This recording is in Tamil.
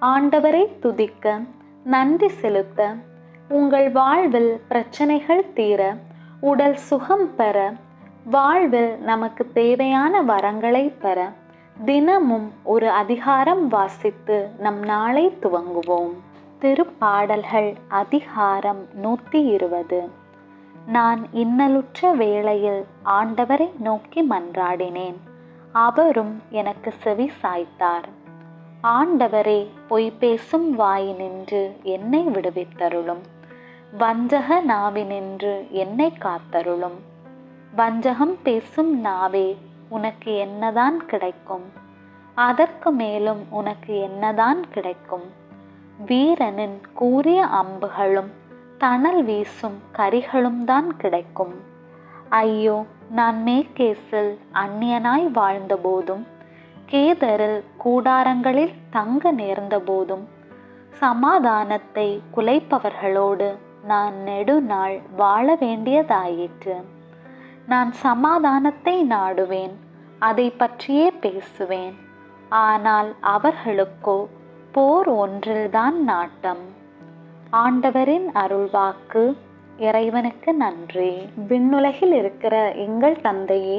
ஆண்டவரை துதிக்க நன்றி செலுத்த உங்கள் வாழ்வில் பிரச்சனைகள் தீர உடல் சுகம் பெற வாழ்வில் நமக்கு தேவையான வரங்களை பெற தினமும் ஒரு அதிகாரம் வாசித்து நம் நாளை துவங்குவோம். திருப்பாடல்கள் அதிகாரம் நூற்றி இருபது. நான் இன்னலுற்ற வேளையில் ஆண்டவரை நோக்கி மன்றாடினேன். அவரும் எனக்கு செவி சாய்த்தார். ஆண்டவரே பொய் பேசும் வாயினின்று என்னை விடுவித்தருளும். வஞ்சக நாவினின்று என்னை காத்தருளும். வஞ்சகம் பேசும் நாவே உனக்கு என்னதான் கிடைக்கும்? அதற்கு மேலும் உனக்கு என்னதான் கிடைக்கும்? வீரனின் கூறிய அம்புகளும் தணல் வீசும் கரிகளும் தான் கிடைக்கும். ஐயோ நான் மேற்கேசில் அந்நியனாய் வாழ்ந்தபோதும் கேதரில் கூடாரங்களில் தங்க நேர்ந்த போதும். சமாதானத்தை குலைப்பவர்களோடு நான் நெடுநாள் வாழ வேண்டியதாயிற்று. நான் சமாதானத்தை நாடுவேன் அதை பற்றியே பேசுவேன். ஆனால் அவர்களுக்கோ போர் ஒன்றில்தான் நாட்டம். ஆண்டவரின் அருள்வாக்கு இறைவனுக்கு நன்றி. விண்ணுலகில் இருக்கிற எங்கள் தந்தையே